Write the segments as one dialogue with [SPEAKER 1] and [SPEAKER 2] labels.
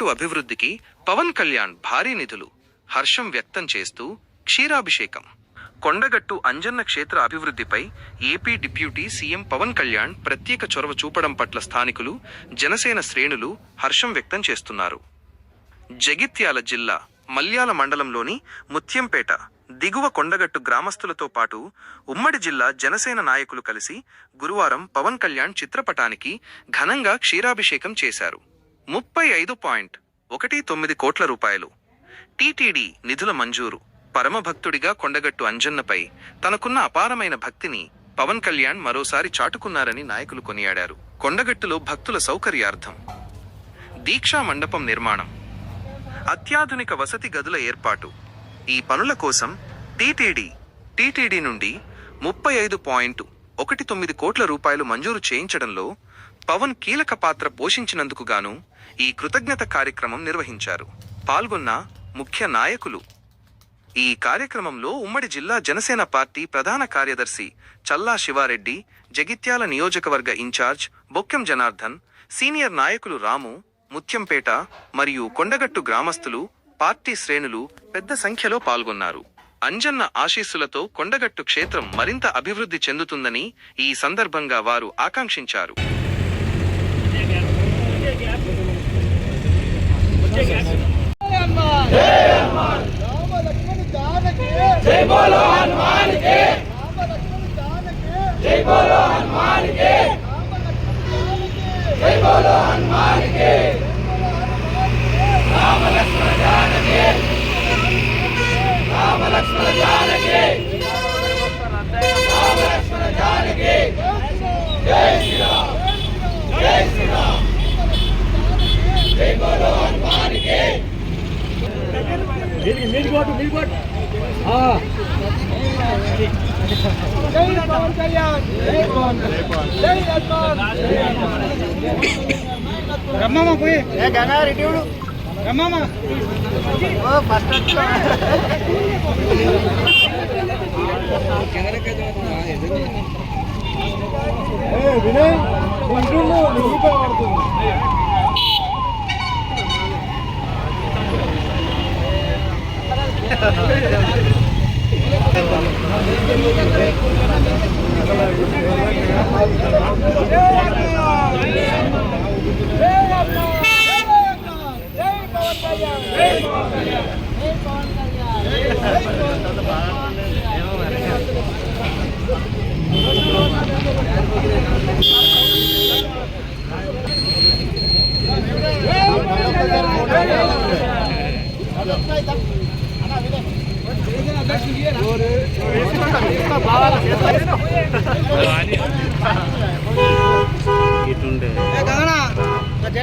[SPEAKER 1] కొండగట్టు అభివృద్ధికి పవన్ కళ్యాణ్ భారీ నిధులు. హర్షం వ్యక్తం చేస్తూ క్షీరాభిషేకం. కొండగట్టు అంజన్న క్షేత్ర అభివృద్ధిపై AP deputy CM Pawan Kalyan ప్రత్యేక చొరవ చూపడం పట్ల స్థానికులు జనసేన శ్రేణులు హర్షం వ్యక్తం చేస్తున్నారు. జగిత్యాల జిల్లా మల్యాల మండలంలోని ముత్యంపేట దిగువ కొండగట్టు గ్రామస్తులతో పాటు ఉమ్మడి జిల్లా జనసేన నాయకులు కలిసి గురువారం పవన్ కళ్యాణ్ చిత్రపటానికి ఘనంగా క్షీరాభిషేకం చేశారు. ముప్పై ఐదు పాయింట్ ఒకటి తొమ్మిది కోట్ల రూపాయలు. టీటీడీ నిధుల మంజూరు. పరమభక్తుడిగా కొండగట్టు అంజన్నపై తనకున్న అపారమైన భక్తిని పవన్ కళ్యాణ్ మరోసారి చాటుకున్నారని నాయకులు కొనియాడారు. కొండగట్టులో భక్తుల సౌకర్యార్థం. దీక్షా మండపం నిర్మాణం. అత్యాధునిక వసతి గదుల ఏర్పాటు. ఈ పనుల కోసం టీటీడీ టీటీడీ నుండి ముప్పై ఐదు పాయింట్ ఒకటి తొమ్మిది కోట్ల రూపాయలు మంజూరు చేయించడంలో పవన్ కీలక పాత్ర పోషించినందుకు గాను ఈ కృతజ్ఞత కార్యక్రమం నిర్వహించారు. పాల్గొన్న ముఖ్య నాయకులు. ఈ కార్యక్రమంలో ఉమ్మడి జిల్లా జనసేన పార్టీ ప్రధాన కార్యదర్శి చల్లా శివారెడ్డి జగిత్యాల నియోజకవర్గ ఇన్ఛార్జ్ బొక్కెం జనార్దన్ సీనియర్ నాయకులు రాము ముత్యంపేట మరియు కొండగట్టు గ్రామస్తులు పార్టీ శ్రేణులు పెద్ద సంఖ్యలో పాల్గొన్నారు. అంజన్న ఆశీస్సులతో కొండగట్టు క్షేత్రం మరింత అభివృద్ధి చెందుతుందని ఈ సందర్భంగా వారు ఆకాంక్షించారు
[SPEAKER 2] రామ లక్ష్మణ జానకి జై బోలో హనుమాన్కి జానకి. జై బోలో హనుమాన్ జానకి. జై బోలో హనుమాన్ రామ లక్ష్మణ జానకి రామ లక్ష్మణ జానకి రామ లక్ష్మణ జానకి జై శ్రీరామ్ జై శ్రీరామ్ జై బోలో హనుమాన్కి జై హనుమాన్ రమ్మమ్మ పోయి. ఏ గంగా రెడ్డి రమ్మమ్మ. ఓ ఫస్ట్ వినయ్ ఇంట్లో నీకు పడుతుంది
[SPEAKER 3] ఏమో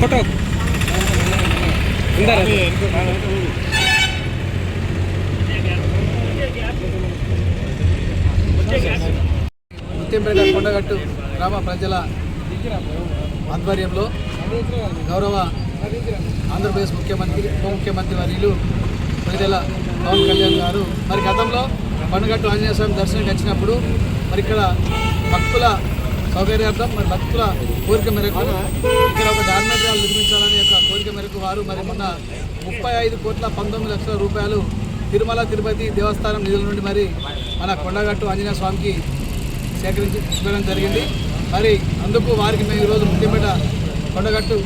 [SPEAKER 3] ఫోటో.
[SPEAKER 4] ముత్యంపేట కొండగట్టు గ్రామ ప్రజల ఆధ్వర్యంలో గౌరవ ఆంధ్రప్రదేశ్ ముఖ్యమంత్రి ఉప ముఖ్యమంత్రి వర్యులు ప్రజల పవన్ కళ్యాణ్ గారు. మరి గతంలో కొండగట్టు ఆంజనేయ స్వామి దర్శనం వచ్చినప్పుడు మరి ఇక్కడ భక్తుల సౌకర్యార్థం మరి భక్తుల కోరిక మేరకు ఇక్కడ ఒక డార్మేటరాలు నిర్మించాలనే యొక్క కోరిక మేరకు వారు మరి మొన్న ముప్పై ఐదు కోట్ల పంతొమ్మిది లక్షల రూపాయలు తిరుమల తిరుపతి దేవస్థానం నిధుల నుండి మరి మన కొండగట్టు ఆంజనేయ స్వామికి సేకరించి ఇవ్వడం జరిగింది. మరి అందుకు వారికి మేము ఈరోజు ముఖ్యమైన కొండగట్టు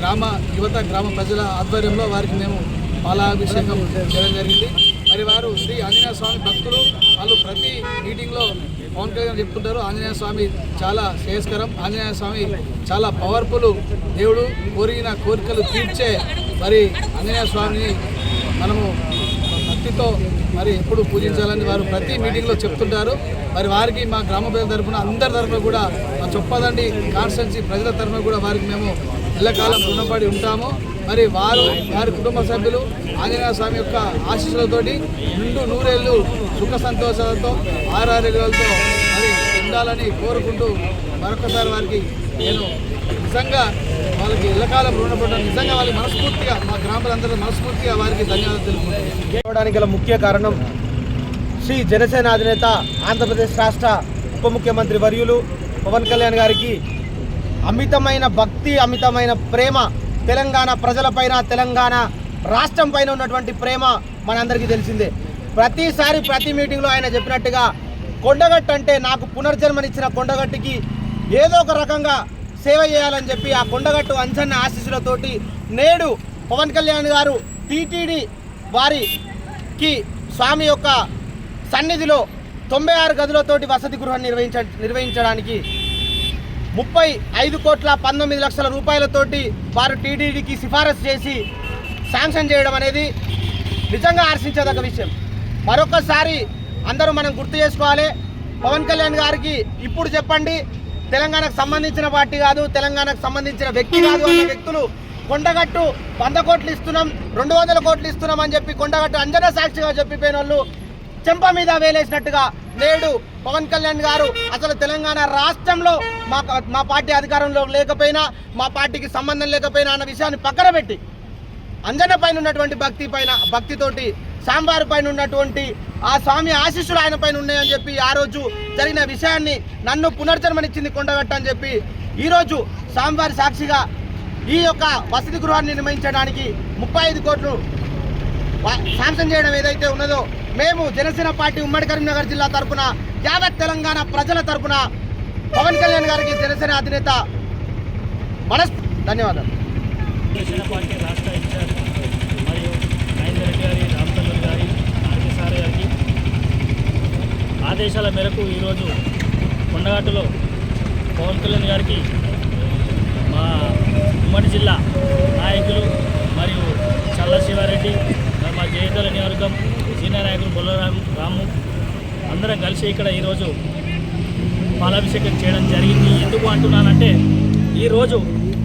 [SPEAKER 4] గ్రామ యువత గ్రామ ప్రజల ఆధ్వర్యంలో వారికి మేము పాలాభిషేకం చేయడం జరిగింది. మరి వారు శ్రీ ఆంజనేయ స్వామి భక్తులు వాళ్ళు ప్రతి మీటింగ్లో పవన్ కళ్యాణ్ చెప్తుంటారు ఆంజనేయ స్వామి చాలా శ్రేయస్కరం ఆంజనేయ స్వామి చాలా పవర్ఫుల్ దేవుడు కోరిన కోరికలు తీర్చే మరి ఆంజనేయ స్వామిని మనము భక్తితో మరి ఎప్పుడు పూజించాలని వారు ప్రతి మీటింగ్లో చెప్తుంటారు. మరి వారికి మా గ్రామ ప్రజల తరఫున అందరి తరఫున కూడా మా చొప్పదండి కాన్స్టెన్సీ ప్రజల తరఫున కూడా వారికి మేము ఎల్లకాలం రుణపడి ఉంటాము. మరి వారు వారి కుటుంబ సభ్యులు ఆంజనేయ స్వామి యొక్క ఆశీస్సులతోటి నిండు నూరేళ్ళు సుఖ సంతోషాలతో ఆరారోగ్యాలతో మరి ఉండాలని కోరుకుంటూ మరొకసారి వారికి నేను నిజంగా వాళ్ళకి ఇళ్ళకాలం రుణపడ్డాను. నిజంగా వాళ్ళకి మనస్ఫూర్తిగా మా గ్రామాలందరూ మనస్ఫూర్తిగా వారికి ధన్యవాదాలు తెలుపుకుంటున్నాను.
[SPEAKER 5] గల ముఖ్య కారణం శ్రీ జనసేన అధినేత ఆంధ్రప్రదేశ్ రాష్ట్ర ఉప ముఖ్యమంత్రి వర్యులు పవన్ కళ్యాణ్ గారికి అమితమైన భక్తి అమితమైన ప్రేమ తెలంగాణ ప్రజలపైన తెలంగాణ రాష్ట్రం పైన ఉన్నటువంటి ప్రేమ మనందరికీ తెలిసిందే. ప్రతిసారి ప్రతి మీటింగ్లో ఆయన చెప్పినట్టుగా కొండగట్టు అంటే నాకు పునర్జన్మనిచ్చిన కొండగట్టుకి ఏదో ఒక రకంగా సేవ చేయాలని చెప్పి ఆ కొండగట్టు అంచన్న ఆశీస్సులతోటి నేడు పవన్ కళ్యాణ్ గారు టీటీడీ వారికి స్వామి యొక్క సన్నిధిలో తొంభై ఆరు గదులతోటి వసతి గృహం నిర్వహించ నిర్వహించడానికి ముప్పై ఐదు కోట్ల పంతొమ్మిది లక్షల రూపాయలతోటి వారు టీటీడీకి సిఫారసు చేసి శాంక్షన్ చేయడం అనేది నిజంగా ఆశించదగ్గ విషయం. మరొకసారి అందరూ మనం గుర్తు చేసుకోవాలి. పవన్ కళ్యాణ్ గారికి ఇప్పుడు చెప్పండి తెలంగాణకు సంబంధించిన పార్టీ కాదు తెలంగాణకు సంబంధించిన వ్యక్తి కాదు అన్న వ్యక్తులు కొండగట్టు వంద కోట్లు ఇస్తున్నాం రెండు వందల కోట్లు ఇస్తున్నాం అని చెప్పి కొండగట్టు అంజనా సాక్షిగా చెప్పిపోయిన వాళ్ళు చెంప మీద వేలేసినట్టుగా నేడు పవన్ కళ్యాణ్ గారు అసలు తెలంగాణ రాష్ట్రంలో మా మా పార్టీ అధికారంలో లేకపోయినా మా పార్టీకి సంబంధం లేకపోయినా అన్న విషయాన్ని పక్కన పెట్టి అంజన పైన ఉన్నటువంటి భక్తి పైన భక్తితోటి సాంబారు పైన ఉన్నటువంటి ఆ స్వామి ఆశీస్సులు ఆయన పైన ఉన్నాయని చెప్పి ఆ రోజు జరిగిన విషయాన్ని నన్ను పునర్జన్మనిచ్చింది కొండగట్ట అని చెప్పి ఈరోజు సాంబారి సాక్షిగా ఈ యొక్క వసతి గృహాన్ని నిర్మించడానికి ముప్పై ఐదు కోట్లు శాంక్షన్ చేయడం ఏదైతే ఉన్నదో మేము జనసేన పార్టీ ఉమ్మడి కరీంనగర్ జిల్లా తరపున యావత్ తెలంగాణ ప్రజల తరఫున పవన్ కళ్యాణ్ గారికి జనసేన అధినేత మనస్ ధన్యవాదాలు.
[SPEAKER 6] జనసేన పార్టీ రాష్ట్ర ఇన్ఛార్జ్ మరియు మహేందర్ రెడ్డి గారి రామచంద్ర గారి ఆర్కే సార్ గారికి ఆదేశాల మేరకు ఈరోజు కొండగట్టులో పవన్ కళ్యాణ్ గారికి మా ఉమ్మడి జిల్లా నాయకులు మరియు చల్ల శివారెడ్డి మా జయతల నియోజకవర్గం సీనియర్ నాయకులు బొల్లరాం రాము అందరం కలిసి ఇక్కడ ఈరోజు పాలాభిషేకం చేయడం జరిగింది. ఎందుకు అంటున్నానంటే ఈరోజు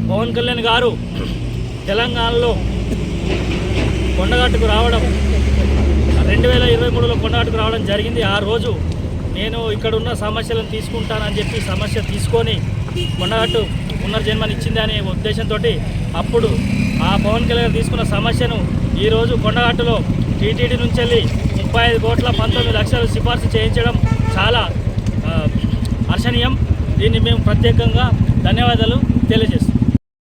[SPEAKER 6] పవన్ కళ్యాణ్ గారు తెలంగాణలో కొండగట్టుకు రావడం రెండు వేల ఇరవై మూడులో కొండగట్టుకు రావడం జరిగింది. ఆ రోజు నేను ఇక్కడ ఉన్న సమస్యలను తీసుకుంటానని చెప్పి సమస్య తీసుకొని కొండగట్టు పునర్జన్మనిచ్చింది అనే ఉద్దేశంతో అప్పుడు ఆ పవన్ కళ్యాణ్ తీసుకున్న సమస్యను ఈరోజు కొండగట్టులో టీటీడీ నుంచి వెళ్ళి ముప్పై ఐదు కోట్ల పంతొమ్మిది లక్షలు సిఫార్సు చేయించడం చాలా హర్షణీయం. దీన్ని మేము ప్రత్యేకంగా ధన్యవాదాలు తెలియజేస్తాం